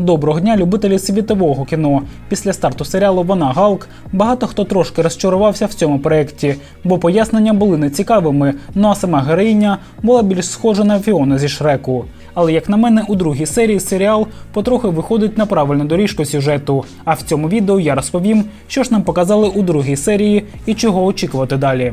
Доброго дня, любителі світового кіно. Після старту серіалу Вона Галк багато хто трошки розчарувався в цьому проєкті, бо пояснення були нецікавими. Ну а сама героїня була більш схожа на Фіону зі Шреку. Але як на мене, у другій серії серіал потрохи виходить на правильну доріжку сюжету. А в цьому відео я розповім, що ж нам показали у другій серії і чого очікувати далі.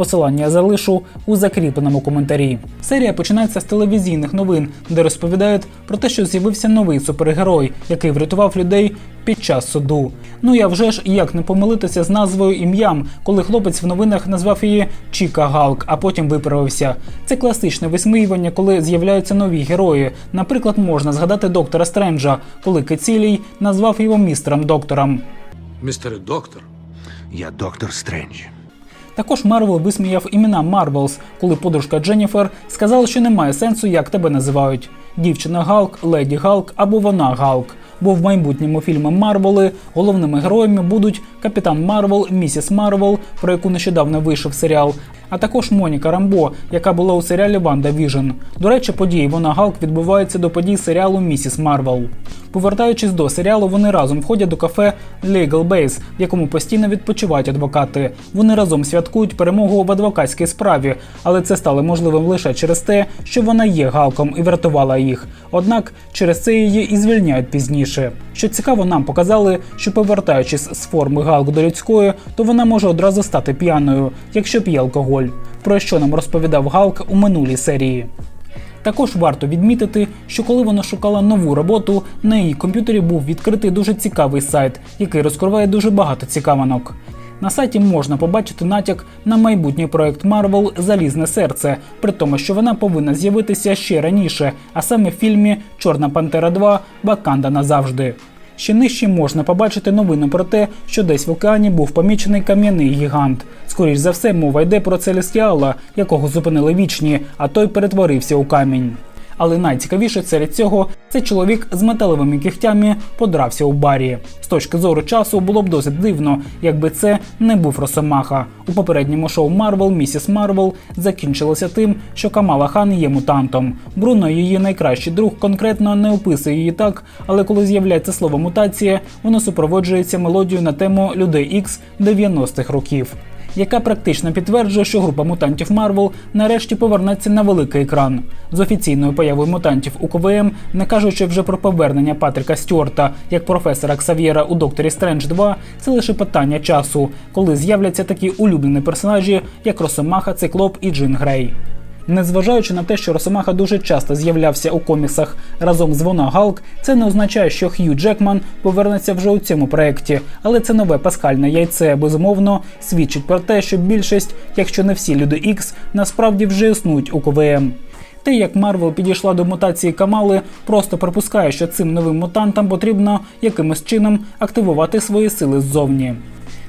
Посилання я залишу у закріпленому коментарі. Серія починається з телевізійних новин, де розповідають про те, що з'явився новий супергерой, який врятував людей під час суду. Ну я вже ж як не помилитися з назвою ім'ям, коли хлопець в новинах назвав її Чіка Галк, а потім виправився. Це класичне висміювання, коли з'являються нові герої. Наприклад, можна згадати доктора Стренджа, коли Кецілій назвав його містером доктором. Містере доктор, Я доктор Стрендж. Також Марвел висміяв імена Марвелс, коли подружка Дженніфер сказала, що немає сенсу, як тебе називають: дівчина Галк, леді Галк або вона Галк. Бо в майбутньому фільмі Марвели головними героями будуть Капітан Марвел, Місіс Марвел, про яку нещодавно вийшов серіал, а також Моніка Рамбо, яка була у серіалі Ванда Віжн. До речі, події Вона Галк відбуваються до подій серіалу Місіс Марвел. Повертаючись до серіалу, вони разом входять до кафе Legal Base, в якому постійно відпочивають адвокати. Вони разом святкують перемогу в адвокатській справі, але це стало можливим лише через те, що вона є галком і врятувала їх. Однак через це її і звільняють пізніше. Що цікаво, нам показали, що повертаючись з форми галк до людської, то вона може одразу стати п'яною, якщо п'є алкоголь. Про що нам розповідав Галк у минулій серії. Також варто відмітити, що коли вона шукала нову роботу, на її комп'ютері був відкритий дуже цікавий сайт, який розкриває дуже багато цікавинок. На сайті можна побачити натяк на майбутній проект Марвел Залізне серце, при тому, що вона повинна з'явитися ще раніше, а саме в фільмі Чорна Пантера 2 Баканда назавжди. Ще нижче можна побачити новину про те, що десь в океані був помічений кам'яний гігант. Скоріш за все, мова йде про Целестіала, якого зупинили вічні, а той перетворився у камінь. Але найцікавіше серед цього це чоловік з металевими кігтями подрався у барі. З точки зору часу було б досить дивно, якби це не був Росомаха. У попередньому шоу Марвел Місіс Марвел закінчилося тим, що Камала Хан є мутантом. Бруно, її найкращий друг, конкретно не описує її так, але коли з'являється слово мутація, воно супроводжується мелодією на тему людей Ікс 90-х років яка практично підтверджує, що група мутантів Марвел нарешті повернеться на великий екран. З офіційною появою мутантів у КВМ, не кажучи вже про повернення Патріка Стюарта як професора Ксав'єра у Докторі Стрендж 2, це лише питання часу, коли з'являться такі улюблені персонажі, як Росомаха, Циклоп і Джин Грей. Незважаючи на те, що Росомаха дуже часто з'являвся у коміксах разом з Вона Галк, це не означає, що Хью Джекман повернеться вже у цьому проєкті, але це нове паскальне яйце безумовно свідчить про те, що більшість, якщо не всі люди Ікс, насправді вже існують у КВМ. Те, як Марвел підійшла до мутації Камали, просто припускає, що цим новим мутантам потрібно якимось чином активувати свої сили ззовні.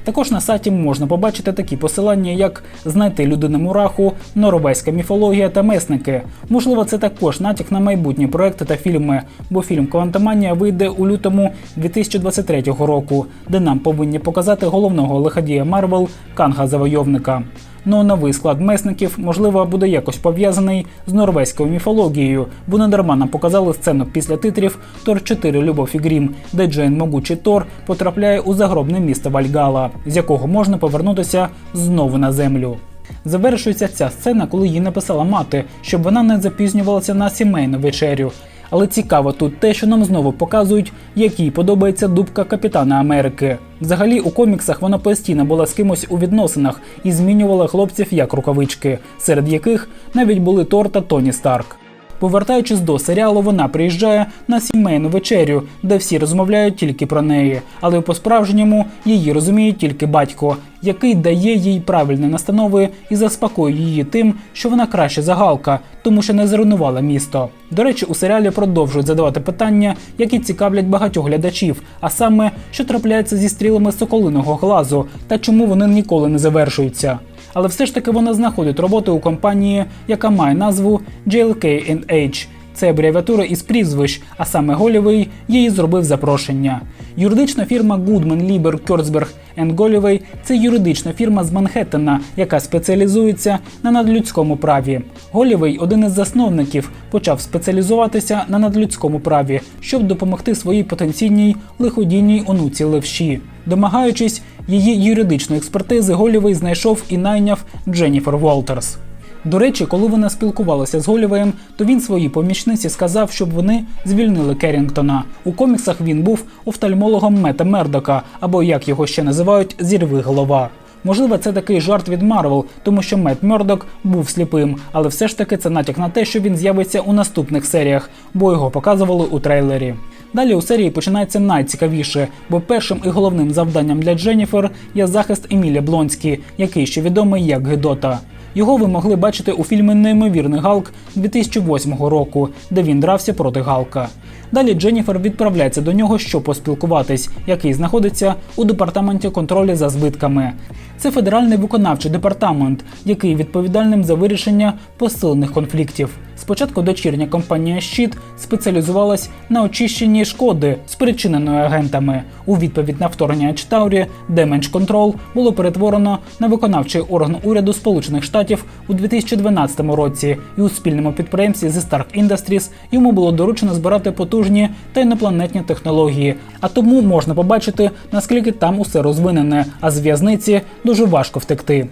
Також на сайті можна побачити такі посилання, як знайти людину мураху, норвезька міфологія та месники. Можливо, це також натяк на майбутні проекти та фільми, бо фільм Квантоманія вийде у лютому 2023 року, де нам повинні показати головного лиходія Марвел Канга Завойовника. Ну новий склад месників, можливо, буде якось пов'язаний з норвезькою міфологією, бо недарма нам показали сцену після титрів Тор 4 Любов і Грім, де Джейн Могучий Тор потрапляє у загробне місто Вальгала, з якого можна повернутися знову на землю. Завершується ця сцена, коли їй написала мати, щоб вона не запізнювалася на сімейну вечерю. Але цікаво тут те, що нам знову показують, як їй подобається дубка Капітана Америки. Взагалі у коміксах вона постійно була з кимось у відносинах і змінювала хлопців як рукавички, серед яких навіть були Тор та Тоні Старк. Повертаючись до серіалу, вона приїжджає на сімейну вечерю, де всі розмовляють тільки про неї, але по-справжньому її розуміє тільки батько, який дає їй правильні настанови і заспокоює її тим, що вона краще за Галка, тому що не зруйнувала місто. До речі, у серіалі продовжують задавати питання, які цікавлять багатьох глядачів, а саме, що трапляється зі стрілами соколиного глазу та чому вони ніколи не завершуються. Але все ж таки вона знаходить роботу у компанії, яка має назву JLK&H. Це абревіатура із прізвищ, а саме Голівей їй зробив запрошення. Юридична фірма Goodman, Lieber, Кьорцберг Голівей – це юридична фірма з Манхеттена, яка спеціалізується на надлюдському праві. Голівей, один із засновників, почав спеціалізуватися на надлюдському праві, щоб допомогти своїй потенційній лиходійній онуці левші. Домагаючись її юридичної експертизи, Голівей знайшов і найняв Дженніфер Волтерс. До речі, коли вона спілкувалася з Голівеєм, то він своїй помічниці сказав, щоб вони звільнили Керрінгтона. У коміксах він був офтальмологом Мета Мердока, або як його ще називають, зірви голова. Можливо, це такий жарт від Марвел, тому що Мет Мердок був сліпим, але все ж таки це натяк на те, що він з'явиться у наступних серіях, бо його показували у трейлері. Далі у серії починається найцікавіше, бо першим і головним завданням для Дженніфер є захист Еміля Блонські, який ще відомий як Гедота. Його ви могли бачити у фільмі Неймовірний Галк 2008 року, де він дрався проти Галка. Далі Дженніфер відправляється до нього, щоб поспілкуватись, який знаходиться у департаменті контролю за збитками. Це федеральний виконавчий департамент, який відповідальним за вирішення посилених конфліктів. Спочатку дочірня компанія Щит спеціалізувалась на очищенні шкоди, спричиненої агентами. У відповідь на вторгнення Чтаурі Damage Control було перетворено на виконавчий орган уряду Сполучених Штатів у 2012 році, і у спільному підприємстві The Stark Industries йому було доручено збирати потужні та інопланетні технології. А тому можна побачити, наскільки там усе розвинене, а з в'язниці дуже важко втекти.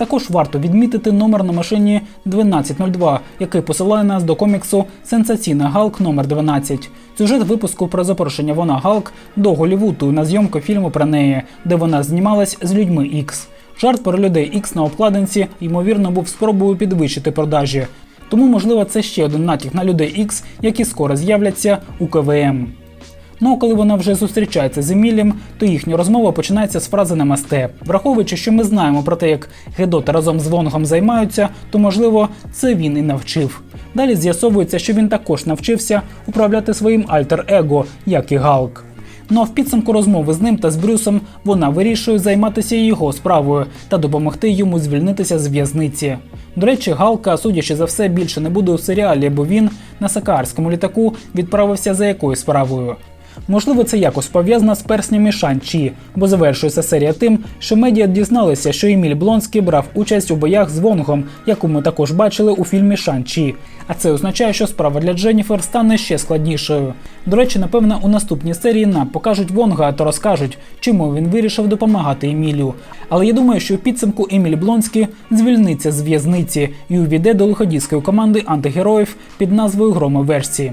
Також варто відмітити номер на машині 1202, який посилає нас до коміксу Сенсаційна Галк номер 12 Сюжет випуску про запрошення вона Галк до Голівуду на зйомку фільму про неї, де вона знімалась з людьми Ікс. Жарт про людей Ікс на обкладинці, ймовірно, був спробою підвищити продажі. Тому, можливо, це ще один натяк на людей Ікс, які скоро з'являться у КВМ. Ну а коли вона вже зустрічається з Емілем, то їхня розмова починається з фрази намасте. Враховуючи, що ми знаємо про те, як Гедота разом з Вонгом займаються, то можливо це він і навчив. Далі з'ясовується, що він також навчився управляти своїм альтер-его, як і Галк. Ну а в підсумку розмови з ним та з Брюсом вона вирішує займатися його справою та допомогти йому звільнитися з в'язниці. До речі, Галка, судячи за все, більше не буде у серіалі, бо він на сакарському літаку відправився за якоюсь справою. Можливо, це якось пов'язано з перснями Шан-Чі, бо завершується серія тим, що медіа дізналися, що Еміль Блонський брав участь у боях з Вонгом, яку ми також бачили у фільмі Шан-Чі. А це означає, що справа для Дженніфер стане ще складнішою. До речі, напевно, у наступній серії нам покажуть Вонга та розкажуть, чому він вирішив допомагати Емілю. Але я думаю, що у підсумку Еміль Блонський звільниться з в'язниці і увійде до лиходійської команди антигероїв під назвою Громоверсії.